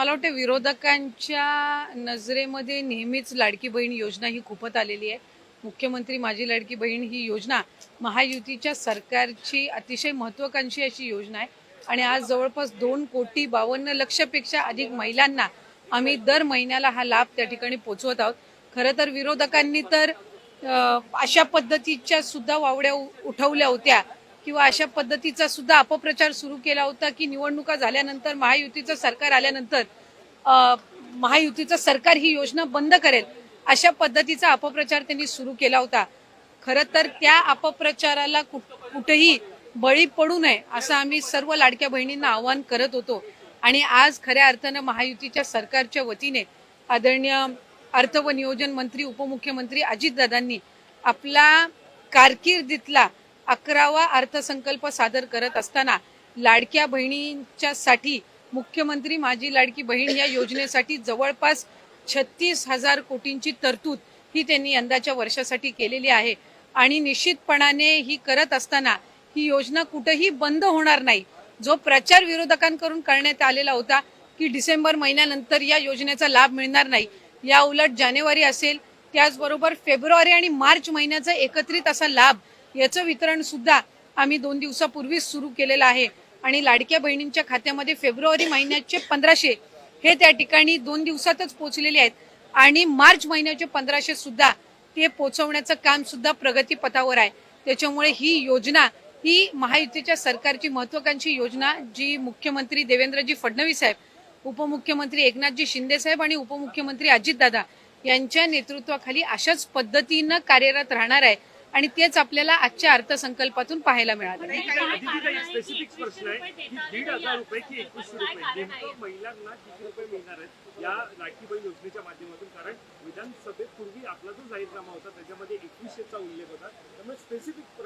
मला वाटतं विरोधकांच्या नजरेमध्ये नेहमीच लाडकी बहीण योजना ही खूपच आलेली आहे. मुख्यमंत्री माझी लाडकी बहीण ही योजना महायुतीच्या सरकारची अतिशय महत्त्वाकांक्षी अशी योजना आहे. आणि आज जवळपास दोन कोटी बावन्न लक्षपेक्षा अधिक महिलांना आम्ही दर महिन्याला हा लाभ त्या ठिकाणी पोचवत आहोत. खरं तर विरोधकांनी तर अशा पद्धतीच्या सुद्धा वावड्या उठवल्या होत्या. किंवा अशा पद्धतीचा सुद्धा अपप्रचार सुरू केला होता की निवडणुका झाल्यानंतर महायुतीचं सरकार आल्यानंतर महायुतीचं सरकार ही योजना बंद करेल अशा पद्धतीचा अपप्रचार त्यांनी सुरू केला होता. खरं तर त्या अपप्रचाराला कुठ- कुठेही बळी पडू नये असं आम्ही सर्व लाडक्या बहिणींना आवाहन करत होतो. आणि आज खऱ्या अर्थानं महायुतीच्या सरकारच्या वतीने आदरणीय अर्थ व नियोजन मंत्री उपमुख्यमंत्री अजितदादांनी आपला कारकिर्दीतला अकरावा अर्थसंकल्प सादर करत असताना लाडक्या बहिणींच्यासाठी मुख्यमंत्री माझी लाडकी बहीण या योजनेसाठी जवळपास छत्तीस हजार कोटींची तरतूद ही त्यांनी यंदाच्या वर्षासाठी केलेली आहे. आणि निश्चितपणाने ही करत असताना ही योजना कुठेही बंद होणार नाही. जो प्रचार विरोधकांकडून करण्यात आलेला होता की डिसेंबर महिन्यानंतर या योजनेचा लाभ मिळणार नाही या उलट जानेवारी असेल. त्याचबरोबर फेब्रुवारी आणि मार्च महिन्याचा एकत्रित असा लाभ याचं वितरण सुद्धा आम्ही दोन दिवसापूर्वीच सुरू केलेलं आहे. आणि लाडक्या बहिणींच्या खात्यामध्ये फेब्रुवारी महिन्याचे पंधराशे हे त्या ठिकाणी दोन दिवसातच पोहोचलेले आहेत. आणि मार्च महिन्याचे पंधराशे सुद्धा ते पोहोचवण्याचं काम सुद्धा प्रगतीपथावर आहे. त्याच्यामुळे ही योजना ही महायुतीच्या सरकारची महत्वाकांक्षी योजना जी मुख्यमंत्री देवेंद्रजी फडणवीस साहेब उपमुख्यमंत्री एकनाथजी शिंदे साहेब आणि उपमुख्यमंत्री अजितदादा यांच्या नेतृत्वाखाली अशाच पद्धतीनं कार्यरत राहणार आहे. आणि तेच आपल्याला आजच्या अर्थसंकल्पातून पाहायला मिळालं.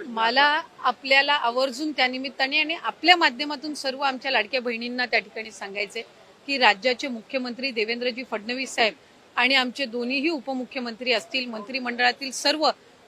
मला आपल्याला आवर्जून त्या निमित्ताने आणि आपल्या माध्यमातून सर्व आमच्या लाडक्या बहिणींना त्या ठिकाणी सांगायचे की राज्याचे मुख्यमंत्री देवेंद्रजी फडणवीस साहेब आणि आमचे दोन्हीही उपमुख्यमंत्री असतील मंत्रिमंडळातील सर्व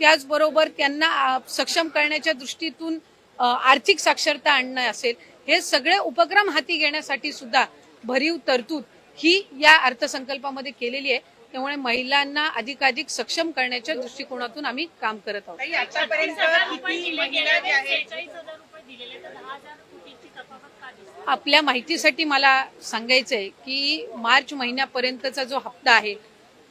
त्याचबरोबर त्यांना सक्षम करण्याच्या दृष्टीतून आर्थिक साक्षरता आणणं असेल हे सगळे उपक्रम हाती घेण्यासाठी सुद्धा भरीव तरतूद ही या अर्थसंकल्पामध्ये केलेली आहे. त्यामुळे महिलांना अधिकाधिक सक्षम करण्याच्या दृष्टिकोनातून आम्ही काम करत आहेत? आपल्या माहितीसाठी मला सांगायचंय की मार्च महिन्यापर्यंतचा जो हप्ता आहे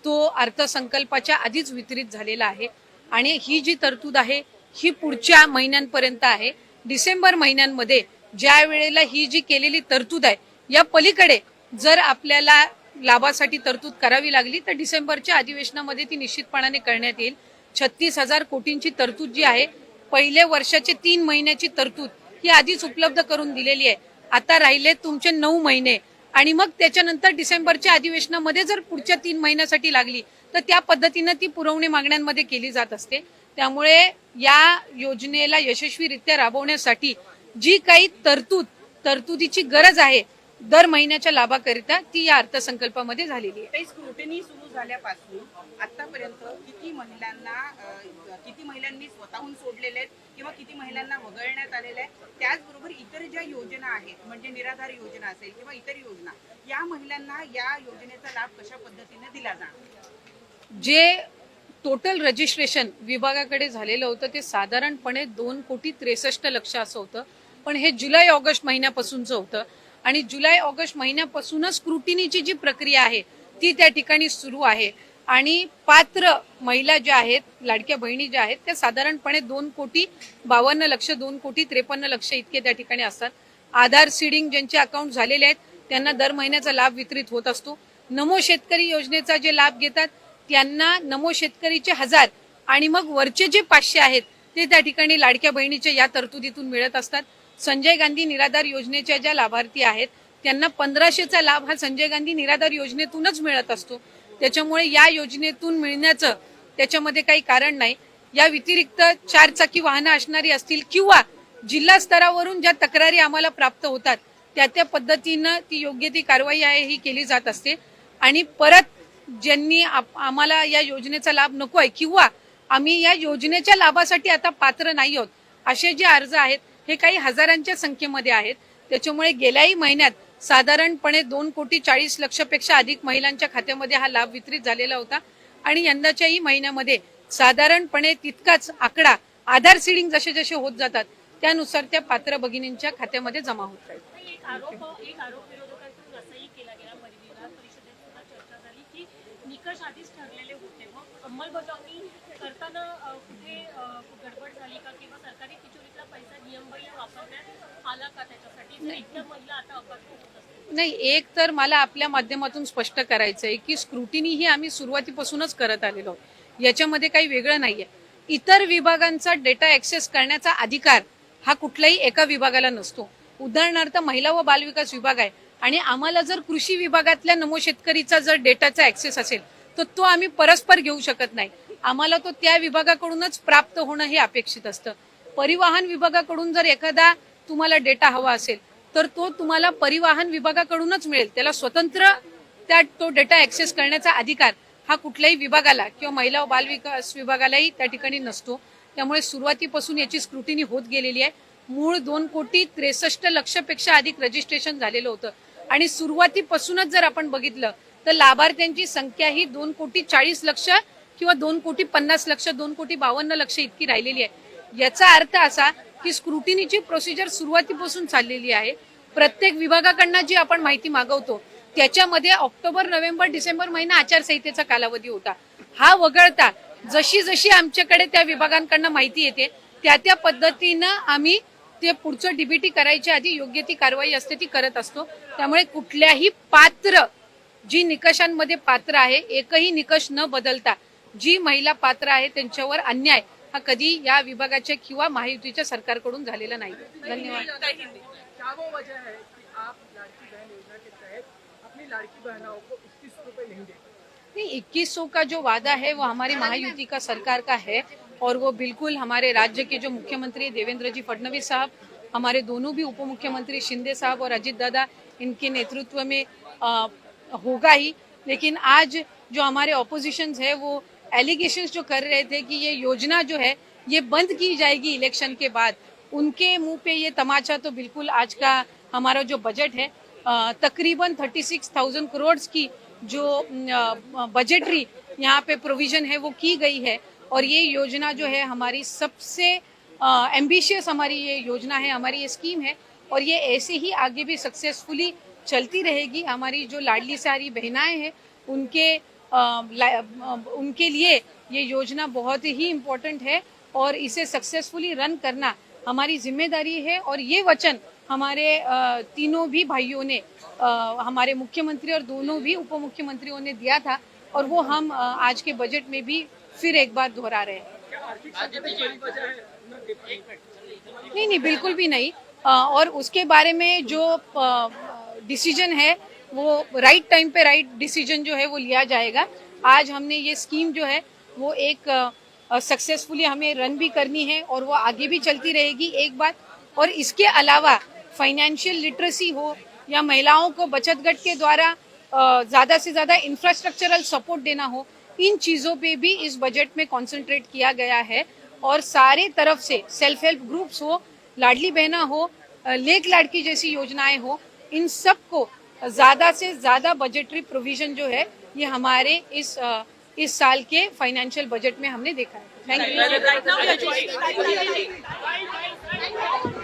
तो अर्थसंकल्पाच्या आधीच वितरित झालेला आहे. आणि ही जी तरतूद आहे ही पुढच्या महिन्यांपर्यंत आहे. डिसेंबर महिन्यांमध्ये ज्या वेळेला ही जी केलेली तरतूद आहे या पलीकडे जर आपल्याला लाभासाठी तरतूद करावी लागली तर डिसेंबरच्या अधिवेशनामध्ये ती निश्चितपणाने करण्यात येईल. छत्तीस हजार कोटींची तरतूद जी आहे पहिले वर्षाचे तीन महिन्याची तरतूद ही आधीच उपलब्ध करून दिलेली आहे. आता राहिले तुमचे नऊ महिने आणि मग त्याच्यानंतर डिसेंबरच्या अधिवेशनामध्ये जर पुढच्या तीन महिन्यासाठी लागली तर त्या पद्धतीनं ती पुरवणी मागण्यांमध्ये केली जात असते. त्यामुळे या योजनेला यशस्वीरित्या राबवण्यासाठी जी काही तरतूद तरतुदीची गरज आहे दर महिन्याच्या लाभाकरिता ती या अर्थसंकल्पामध्ये झालेली आहे. स्क्रुटनी सुरू झाल्यापासून आतापर्यंत किती महिलांना किती महिलांनी स्वतःहून सोडलेले आहेत किंवा किती महिलांना वगळण्यात आलेले आहे त्याचबरोबर इतर ज्या योजना आहेत म्हणजे निराधार योजना असेल किंवा इतर योजना या महिलांना या योजनेचा लाभ कशा पद्धतीने दिला जाणार? जे टोटल रजिस्ट्रेशन विभागाकडे झालेलं होतं ते साधारणपणे दोन कोटी त्रेसष्ट लक्ष असं होतं. पण हे जुलै ऑगस्ट महिन्यापासूनचं होतं. आणि जुलै ऑगस्ट महिन्यापासूनच स्क्रुटिनीची जी प्रक्रिया आहे ती त्या ठिकाणी सुरू आहे. आणि पात्र महिला ज्या आहेत लाडक्या बहिणी ज्या आहेत त्या साधारणपणे दोन कोटी बावन्न लक्ष दोन कोटी त्रेपन्न लक्ष इतके त्या ठिकाणी असतात. आधार सीडिंग ज्यांचे अकाउंट झालेले आहेत त्यांना दर महिन्याचा लाभ वितरित होत असतो. नमो शेतकरी योजनेचा जे लाभ घेतात त्यांना नमो शेतकरीचे हजार आणि मग वरचे जे पाचशे आहेत ते त्या ठिकाणी लाडक्या बहिणीच्या या तरतुदीतून मिळत असतात. संजय गांधी निराधार योजनेच्या ज्या लाभार्थी आहेत त्यांना पंधराशेचा लाभ हा संजय गांधी निराधार योजनेतूनच मिळत असतो. त्याच्यामुळे या योजनेतून मिळण्याचं त्याच्यामध्ये काही कारण नाही. या व्यतिरिक्त चार चाकी वाहनं असणारी असतील किंवा जिल्हा स्तरावरून ज्या तक्रारी आम्हाला प्राप्त होतात त्या त्या पद्धतीनं ती योग्य ती कारवाई आहे ही केली जात असते. आणि परत ज्यांनी आम्हाला या योजनेचा लाभ नको आहे किंवा आम्ही या योजनेच्या लाभासाठी आता पात्र नाही आहोत असे जे अर्ज आहेत हे काही हजारांच्या संख्येमध्ये आहेत. त्याच्यामुळे गेल्याही महिन्यात साधारणपणे दोन कोटी चाळीस लक्षपेक्षा अधिक महिलांच्या खात्यामध्ये हा लाभ वितरित झालेला होता. आणि यंदाच्याही महिन्यामध्ये साधारणपणे तितकाच आकडा आधार सीडिंग जसे जसे होत जातात त्यानुसार त्या पात्र भगिनींच्या खात्यामध्ये जमा होत राहील एक आरोप एक आरोप विरोधकांकडून असाही केला गेला परि- विधान परिषदेत सुद्धा चर्चा झाली की निकष आधीच ठरलेले होते. मग अंमलबजावणी करताना कुठे गडबड झाली का? किंवा सरकारी तिजोरीतला पैसा नियमबाह्य वापरण्यात आला का त्याच्यासाठी? इतक्या महिला आता अपघात होत असतील नाही एक तर मला आपल्या माध्यमातून स्पष्ट करायचं आहे की स्क्रुटिनी ही आम्ही सुरुवातीपासूनच करत आलेलो याच्यामध्ये काही वेगळं नाहीये. इतर विभागांचा डेटा ऍक्सेस करण्याचा अधिकार हा कुठल्याही एका विभागाला नसतो. उदाहरणार्थ महिला व बालविकास विभाग आहे. आणि आम्हाला जर कृषी विभागातल्या नमो शेतकरीचा जर डेटाचा ऍक्सेस असेल तर तो आम्ही परस्पर घेऊ शकत नाही. आम्हाला तो त्या विभागाकडूनच प्राप्त होणं हे अपेक्षित असतं. परिवहन विभागाकडून जर एखादा तुम्हाला डेटा हवा असेल तर तो तुम्हाला परिवहन विभागाकडूनच मिळेल. त्याला स्वतंत्र त्या तो डेटा ऍक्सेस करण्याचा अधिकार हा कुठल्याही विभागाला किंवा महिला व बालविकास विभागालाही त्या ठिकाणी नसतो. त्यामुळे सुरुवातीपासून याची स्क्रुटिनी होत गेलेली आहे. मूळ दोन कोटी त्रेसष्ट लक्षपेक्षा अधिक रजिस्ट्रेशन झालेलं होतं. आणि सुरुवातीपासूनच जर आपण बघितलं तर लाभार्थ्यांची संख्या ही दोन कोटी चाळीस लक्ष किंवा दोन कोटी पन्नास लक्ष दोन कोटी बावन्न लक्ष इतकी राहिलेली आहे. याचा अर्थ असा की स्क्रुटिनीची प्रोसिजर सुरुवातीपासून चाललेली आहे. प्रत्येक विभागाकडनं जी आपण माहिती मागवतो त्याच्यामध्ये ऑक्टोबर नोव्हेंबर डिसेंबर महिना आचारसंहितेचा कालावधी होता. हा वगळता जशी जशी आमच्याकडे त्या विभागांकडनं माहिती येते त्या त्या पद्धतीनं आम्ही ते पुढचं डीबीटी करायच्या आधी योग्य ती कारवाई असते ती करत असतो. त्यामुळे कुठल्याही पात्र जी निकषांमध्ये पात्र आहे एकही निकष न बदलता जी महिला पात्र आहे त्यांच्यावर अन्याय हा कधी या विभागाच्या किंवा महायुतीच्या सरकारकडून झालेला नाही. धन्यवाद. आप लाड़की बहन योजना के तहत अपनी लाड़की को इक्कीस रुपए नहीं देते इक्कीस सौ का जो वादा है वो हमारी महायुति का सरकार का है और वो बिल्कुल हमारे राज्य के जो मुख्यमंत्री देवेंद्र जी फडणवीस साहब हमारे दोनों भी उप मुख्यमंत्री शिंदे साहब और अजित दादा इनके नेतृत्व में अ, होगा ही। लेकिन आज जो हमारे ऑपोजिशन है वो एलिगेशन जो कर रहे थे कि ये योजना जो है ये बंद की जाएगी इलेक्शन के बाद उनके मुँह पे ये तमाचा तो बिल्कुल आज का हमारा जो बजट है तकरीबन थर्टी सिक्स थाउज़ेंड करोड़ की जो बजटरी यहाँ पे प्रोविज़न है, वो की गई है। और ये योजना जो है, हमारी सबसे एम्बिशियस हमारी ये योजना है, हमारी ये स्कीम है। और ये ऐसे ही आगे भी सक्सेसफुली चलती रहेगी। हमारी जो लाडली सारी बहनाएँ हैं, उनके ला- उनके लिए ये योजना बहुत ही इम्पोर्टेंट है। और इसे सक्सेसफुली रन करना हमारी ज़िम्मेदारी है और ये वचन हमारे तीनों भी भाइयों ने हमारे मुख्यमंत्री और दोनों भी उप मुख्यमंत्रियों ने दिया था और वो हम आज के बजट में भी फिर एक बार दोहरा रहे हैं? नहीं नहीं, बिल्कुल भी नहीं और उसके बारे में जो डिसीज़न है, वो राइट टाइम पे राइट डिसीज़न जो है वो लिया जाएगा आज हमने ये स्कीम जो है, वो एक सक्सेसफुली हमें रन भी करनी है और वो आगे भी चलती रहेगी एक बात। और इसके अलावा फाइनेंशियल लिटरेसी हो या महिलाओं को बचत गट के द्वारा ज़्यादा से ज़्यादा इंफ्रास्ट्रक्चरल सपोर्ट देना हो, इन चीज़ों पे भी इस बजट में कंसंट्रेट किया गया है। और सारे तरफ़ से सेल्फ हेल्प ग्रुप्स हो, लाडली बहना हो लेक लाडकी जैसी योजनाएँ हो, इन सबको ज़्यादा से ज़्यादा बजटरी प्रोविज़न जो है, ये हमारे इस इस साल के फाइनेंशियल बजट में हमने देखा है। Thank you